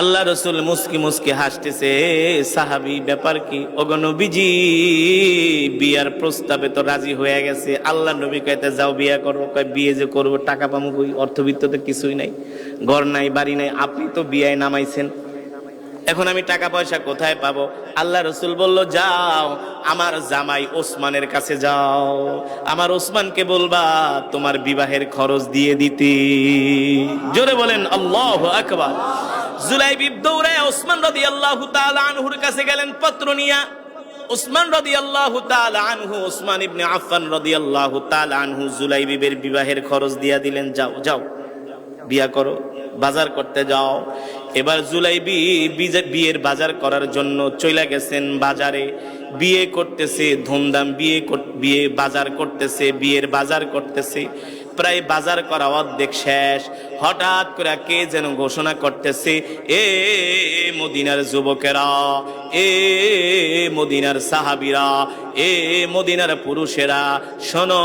আল্লাহ রসুল মুসকি মুসকি হাসতেছে, সাহাবি, ব্যাপার কি? অগনবীজি বিয়ার প্রস্তাবে তো রাজি হয়ে গেছে। আল্লাহ নবী কইতে, যাও বিয়া করো। কয়, বিয়ে যে করব, টাকা পামু কই? অর্থবিত্ত তো কিছুই নাই, ঘর নাই, বাড়ি নাই, আপনি তো বিয়ায় নামাইছেন। এখন আমি টাকা পয়সা কোথায় পাবো? আল্লাহ রসুল বলল, যাও, আমার জামাই ওসমানের কাছে যাও। আমার ওসমানকে বলবা, তোমার বিবাহের খরচ দিয়ে দিতে। জোরে বলেন, আল্লাহ আকবার। জুলাইবিব দৌড়ে ওসমান রদি আল্লাহ আনহুর কাছে গেলেন পত্র নিয়া। ওসমান রদি আল্লাহ আনহু, ওসমান ইবনে আফফান রদি আল্লাহ আনহু জুলাইবিবের বিবাহের খরচ দিয়া দিলেন, যাও যাও, বিয়া করো, বাজার করতে যাও। এবার জুলাইবি বিয়ের বাজার করার জন্য চলে গেছেন বাজারে। বিয়ে করতেছে, ধুমধাম বিয়ে বিয়ে বাজার করতেছে, বিয়ের বাজার করতেছে। প্রায় বাজার করা অর্ধেক শেষ। হঠাৎ করে কে যেন ঘোষণা করতেছে, এ মদিনার যুবকেরা, এ মদিনার সাহাবিরা, এ মদিনার পুরুষেরা, শোনো,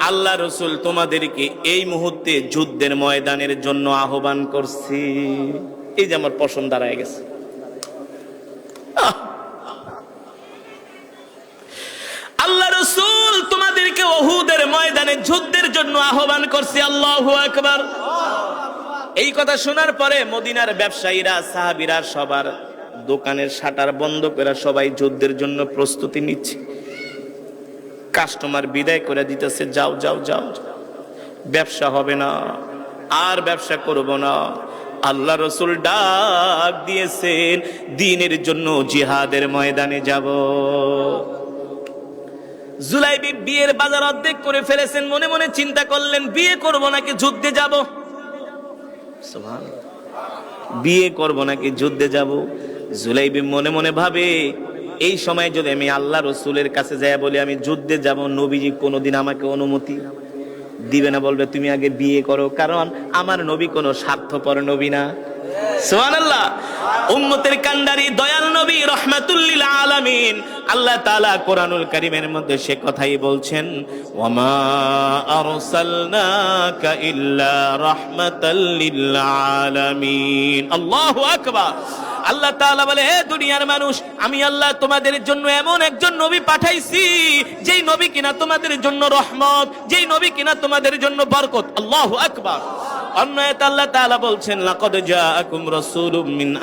আল্লাহ রসুল তোমাদেরকে এই মুহূর্তে যুদ্ধের ময়দানের জন্য আহ্বান করছি। এই যে আমার পছন্দ দাঁড়ায় গেছে। আহ! আল্লাহ রসুল তোমাদেরকে ওহুদের ময়দানে যুদ্ধের জন্য আহ্বান করছি, আল্লাহু আকবার। এই কথা শোনার পরে মদিনার ব্যবসায়ীরা, সাহাবিরা সবার দোকানের শাটার বন্ধ করে সবাই যুদ্ধের জন্য প্রস্তুতি নিচ্ছে। কাস্টমার বিদায় করে দিতেছে, যাও যাও যাও। ব্যবসা হবে না, আর ব্যবসা করব না। আল্লাহ রসুল ডাক দিয়েছেন, দিনের জন্য জিহাদের ময়দানে যাব। জুলাইবি বিয়ের বাজার অর্ধেক করে ফেলেছেন, মনে মনে চিন্তা করলেন, বিয়ে করব নাকি যুদ্ধে যাব? বিয়ে করব নাকি যুদ্ধে যাব? জুলাইবি মনে মনে ভাবে, এই সময় যদি আমি আল্লাহ রসুলের কাছে যাই বলি, আমি যুদ্ধে যাব, নবীজি কোনোদিন আমাকে অনুমতি দিবে না, বলবে, তুমি আগে বিয়ে করো। কারণ আমার নবী কোনো স্বার্থপর নবী না। সুবহানাল্লাহ। উম্মতের কান্ডারি দয়াল আলামিন। আল্লাহ তাআলা কোরআনুল কারীমের মধ্যে সে কথাই বলছেন, ওয়ামা আরসালনাকা ইল্লা রাহমাতাল লিল আলামিন। আল্লাহু আকবার। আল্লাহ তাআলা বলে হে দুনিয়ার মানুষ, আমি আল্লাহ তোমাদের জন্য এমন একজন নবী পাঠাইছি, যেই নবী কিনা তোমাদের জন্য রহমত, যেই নবী কিনা তোমাদের জন্য বরকত। আল্লাহু আকবার। আল্লাহ তাআলা বলছেন মিন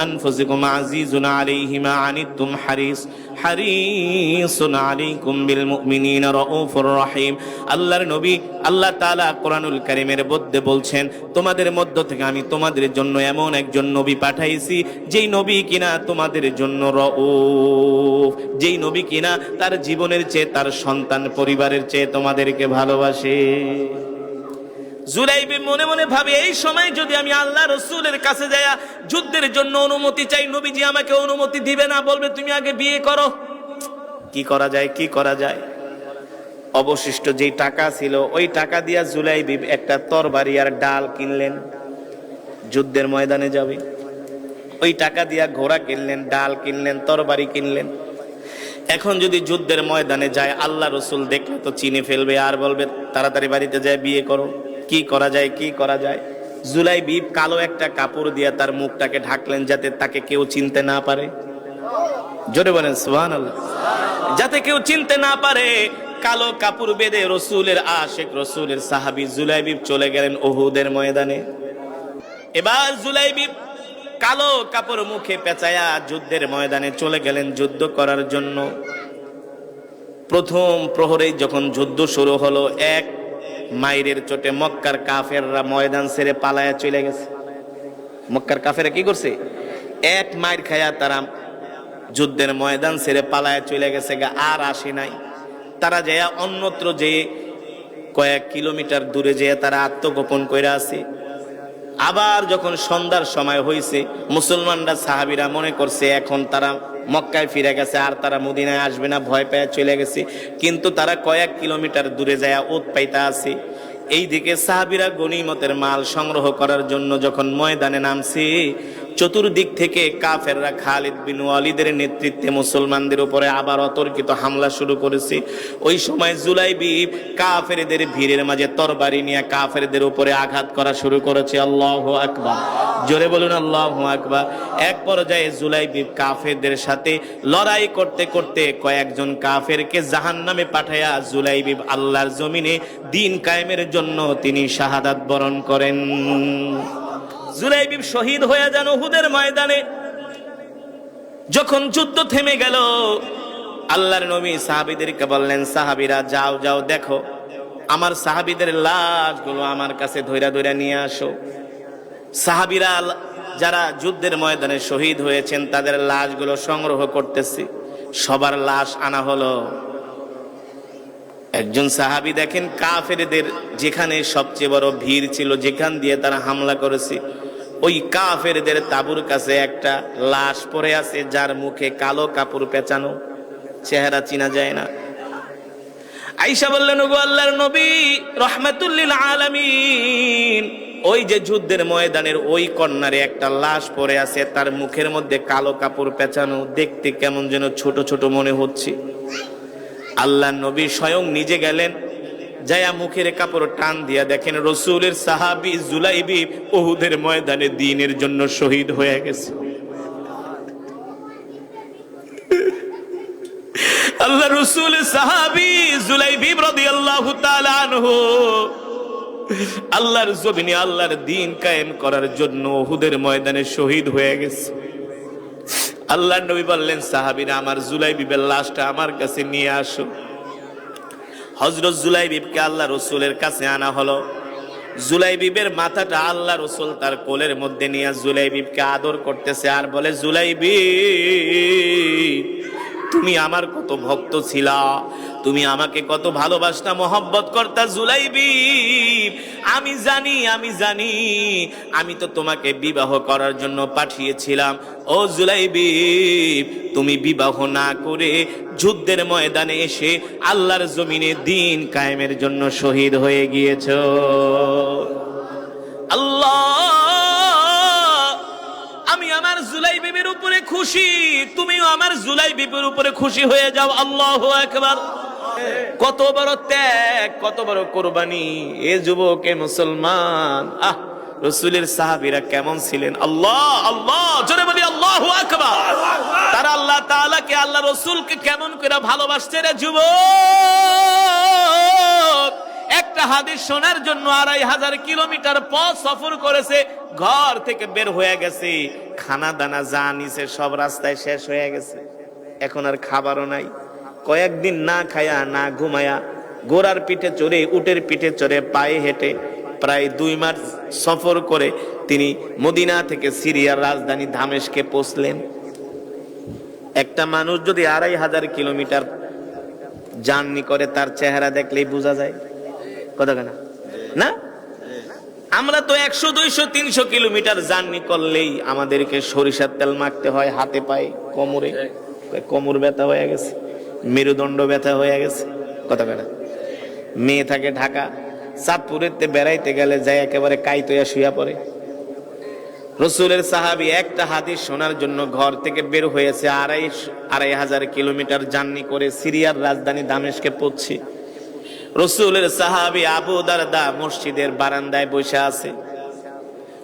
আনিতুম হারিস রহিম। আল্লাহর নবী আল্লাহ মধ্যে বলছেন, তোমাদের মধ্য থেকে আমি তোমাদের জন্য এমন একজন নবী পাঠাইছি, যেই নবী কিনা তোমাদের জন্য যেই নবী কিনা তার জীবনের চেয়ে তার সন্তান পরিবারের চেয়ে তোমাদেরকে ভালোবাসে। জুলাইবি মনে মনে ভাবে, এই সময় যদি আমি আল্লাহ রসুলের কাছে যাইয়া যুদ্ধের জন্য অনুমতি চাই, নবীজি আমাকে অনুমতি দিবে না, বলবে, তুমি আগে বিয়ে করো। কি করা যায়, কি করা যায়? অবশিষ্ট যেই টাকা ছিল, ওই টাকা দিয়া জুলাইবি একটা তরবারি আর ডাল কিনলেন, যুদ্ধের ময়দানে যাবে। ওই টাকা দিয়া ঘোড়া কিনলেন, ডাল কিনলেন, তরবারি কিনলেন। এখন যদি যুদ্ধের ময়দানে যায়, আল্লাহ রসুল দেখলে তো চিনে ফেলবে আর বলবে, তাড়াতাড়ি বাড়িতে যায় বিয়ে করো। কি করা যায়, কি করা যায়? জুলাই বিপ কালো একটা কাপড় দিয়ে তার মুখটাকে ঢাকলেন যাতে তাকে কেউ চিনতে না পারে। জোরে বলেন সুহান যাতে কেউ চিনতে না পারে, কালো কাপড় বেঁধে রসুলের আশেক রসুলের সাহাবি জুলাইবিব চলে গেলেন ওহুদের ময়দানে। এবার জুলাইবিব কালো কাপড় মুখে পেঁচায়া যুদ্ধের ময়দানে চলে গেলেন যুদ্ধ করার জন্য। প্রথম প্রহরে যখন যুদ্ধ শুরু হলো, এক মাইরের চোটে মক্কার কাফেররা ময়দান ছেড়ে পালায়া চলে গেছে। মক্কার কাফেরা কি করছে? এক মাইর খায়া তারা যুদ্ধের ময়দান ছেড়ে পালায়া চলে গেছে গা, আর আসে নাই। তারা যেয়া অন্যত্র যে কয়েক কিলোমিটার দূরে যেয়ে তারা আত্মগোপন করে আছে। আবার যখন সন্ধ্যার সময় হয়েছে মুসলমানরা সাহাবিরা মনে করছে এখন তারা মক্কায় ফিরে গেছে, আর তারা মদিনায় আসবে না, ভয় পেয়ে চলে গেছে। কিন্তু তারা কয়েক কিলোমিটার দূরে যায় ওত পাইতা আছে। এইদিকে সাহাবিরা গনিমতের মাল সংগ্রহ করার জন্য যখন ময়দানে নামছে চতুর্দিক থেকে কাফেররা খালিদ বিন ওয়ালিদের নেতৃত্বে মুসলমানদের উপরে আবার অতর্কিত হামলা শুরু করেছে। ওই সময় জুলাইবি কাফেরদের ভিড়ের মাঝে তরবারি নিয়ে কাফেরদের উপরে আঘাত করা শুরু করেছে। আল্লাহ আকবার। জোরে বলুন, আল্লাহ আকবার। এক পর্যায়ে জুলাইবি কাফেরদের সাথে লড়াই করতে করতে কয়েকজন কাফেরকে জাহান নামে পাঠাইয়া জুলাইবি আল্লাহর জমিনে দিন কায়েমের জন্য তিনি শাহাদাত বরণ করেন। জুলাইবিব শহীদ হয়ে যান উহুদের ময়দানে। যখন যুদ্ধ থেমে গেল, আল্লাহর নবী সাহাবিদেরকে বললেন, সাহাবিরা, যাও যাও, দেখো, আমার সাহাবিদের লাশগুলো আমার কাছে ধৈরা ধৈরা নিয়ে আসো। সাহাবিরা যারা যুদ্ধের ময়দানে শহীদ হয়েছেন, তাদের লাশগুলো সংগ্রহ করতেছি। সবার লাশ আনা হলো। একজন সাহাবি দেখেন, কাফেরদের যেখানে সবচেয়ে বড় ভিড় ছিল, যেখান দিয়ে তারা হামলা করেছে, ওই কাফেরদের তাবুর কাছে একটা লাশ পড়ে আছে, যার মুখে কালো কাপড় পেঁচানো, চেহারা চিনা যায় না। আইসা বললেন, ওগো আল্লাহর নবী, রহমাতুল্লিল আলামিন। ওই যে যুদ্ধের ময়দানের ওই কর্নারে একটা লাশ পড়ে আছে, তার মুখের মধ্যে কালো কাপড় পেঁচানো, দেখতে কেমন যেন ছোট ছোট মনে হচ্ছে। আল্লাহ নবী স্বয়ং নিজে গেলেন, যায়া মুখের কাপড় টান দিয়া দেখেন রসুলের সাহাবি জুলাইবি ওহুদের ময়দানে দিনের জন্য শহীদ হয়ে গেছে। আল্লাহ রসুল সাহাবি জুলাইবি তাআলা আনহু, আল্লাহর জমিনে আল্লাহর দিন কায়েম করার জন্য ওহুদের ময়দানে শহীদ হয়ে গেছে। আল্লাহ নবী বললেন, সাহাবিরা, আমার জুলাই বিবের লাশটা আমার কাছে নিয়ে আসো। হজরত জুলাই বিবকে আল্লাহ রসুলের কাছে আনা হলো। জুলাই বিবের মাথাটা আল্লাহ রসুল তার কোলের মধ্যে নিয়ে জুলাই বিবকে আদর করতেছে আর বলে জুলাই তুমি আমার কত ভক্ত ছিলা তুমি আমাকে কত ভালোবাসতা, মহব্বত করতা জুলাইবি। আমি জানি আমি জানি, আমি তো তোমাকে বিবাহ করার জন্য পাঠিয়েছিলাম। ও জুলাইবি, তুমি বিবাহ না করে যুদ্ধের ময়দানে এসে আল্লাহর জমিনে দিন কায়েমের জন্য শহীদ হয়ে গিয়েছ। আল্লাহ, আমি আমার জুলাই বিবির উপরে খুশি। তুমিও আমার জুলাই বিবির উপরে খুশি হয়ে যাও। আল্লাহ একবার কত বড় ত্যাগ কত বড় কোরবানি। এ যুবকে মুসলমান। আহ, রসুলের সাহাবিরা কেমন ছিলেন? আল্লাহ আল্লাহ, জোরে বলি আল্লাহ আকবার। তারা আল্লাহ তাআলাকে, আল্লাহ রসুলকে কেমন করে ভালোবাসছে রে যুবক? একটা হাদিস শোনার জন্য আড়াই হাজার কিলোমিটার পথ সফর করেছে, ঘর থেকে বের হয়ে গেছে। খানা দানা যা নিছে, সব রাস্তায় শেষ হয়ে গেছে। এখন আর খাবারও নাই। কয়েকদিন না খায়া না ঘুমায়া গোড়ার পিঠে চড়ে উটের পিঠে চড়ে পায়ে হেঁটে প্রায় দুই মাস সফর করে তিনি মদিনা থেকে সিরিয়ার রাজধানী ধামেশকে পৌঁছলেন। একটা মানুষ যদি আড়াই হাজার কিলোমিটার জার্নি করে তার চেহারা দেখলেই বোঝা যায়। কথা কেনা না? আমরা তো একশো দুইশো তিনশো কিলোমিটার জার্নি করলেই আমাদেরকে সরিষার তেল মাখতে হয় হাতে পায়ে কোমরে। কোমর ব্যথা হয়ে গেছে। মেরুদণ্ড ব্যথা হয়ে গেছে। কথা কেনা মেয়ে থাকে ঢাকা, চাঁদপুরেতে বেড়াইতে গেলে যায় একেবারে কাইতয়া শুয়া পড়ে। রসুলের সাহাবি একটা হাদিস শোনার জন্য ঘর থেকে বের হয়েছে আড়াই আড়াই হাজার কিলোমিটার জার্নি করে সিরিয়ার রাজধানী দামেশকে পড়ছে। রসুলের সাহাবি আবু দারদা মসজিদের বারান্দায় বসে আছে।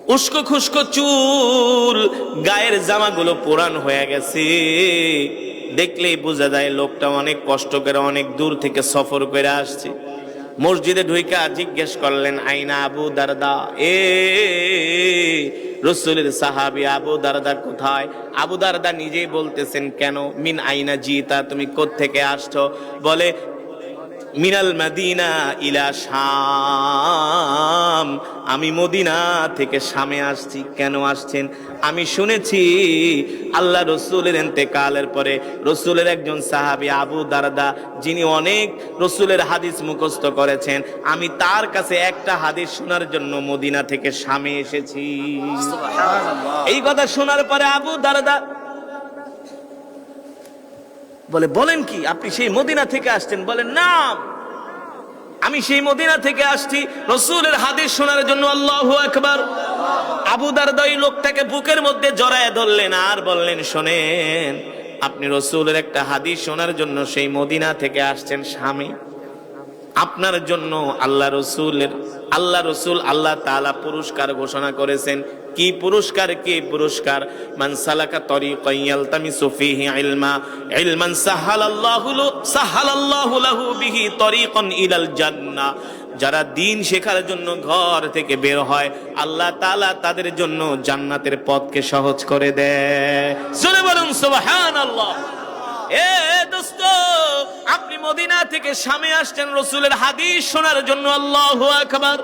উস্কো খুস্কো চুল, গায়ের জামাগুলো পুরান হয়ে গেছে। দেখলেই বোঝা যায় লোকটা অনেক কষ্ট করে অনেক দূর থেকে সফর করে আসছে। মসজিদে ঢুইকা জিজ্ঞেস করলেন, আইনা আবু দারদা? এ, রসুলের সাহাবি আবু দারদা কোথায়? আবু দারদা নিজেই বলতেছেন, কেন? মিন আইনা জিতা, তুমি কোত্থেকে আসছো? বলে মিনাল মদিনা ইলা শাম। আমি মদিনা থেকে শামে আসছি। কেন আসছেন? আমি শুনেছি আল্লাহ রসুলের এতেকালের পরে রসুলের একজন সাহাবী আবু দারদা যিনি অনেক রসুলের হাদিস মুখস্থ করেছেন। আমি তার কাছে একটা হাদিস শোনার জন্য মদিনা থেকে শামে এসেছি। এই কথা শোনার পরে আবু দারদা বলে বলেন কি? আপনি সেই মদিনা থেকে আসছেন? বলেন না। আমি সেই মদিনা থেকে আসছি, রসুলের হাদিস শোনার জন্য আল্লাহ একবার আবু দারদা লোকটাকে বুকের মধ্যে জড়ায় ধরলেন আর বললেন, শোনেন, আপনি রসুলের একটা হাদিস শোনার জন্য সেই মদিনা থেকে আসছেন স্বামী। আপনার জন্য আল্লাহ রসুলের, আল্লাহ রসুল আল্লাহ তাআলা পুরস্কার ঘোষণা করেছেন। কি পুরস্কার কি পুরস্কার? মান সালাকা তরিকান ইয়ালতামিসু ফীহি ইলমা। ইলমান সাহালাল্লাহু সাহালাল্লাহু লাহু বিহি তরিকান ইলাল জান্নাহ যারা দিন শেখার জন্য ঘর থেকে বের হয়, আল্লাহ তাআলা তাদের জন্য জান্নাতের পথকে সহজ করে দেয়। বলুন, সুবহানাল্লাহ। এ দোস্ত, আপনি মদিনা থেকে সামনে আসছেন রসুলের হাদিস শোনার জন্য, আল্লাহু আকবার।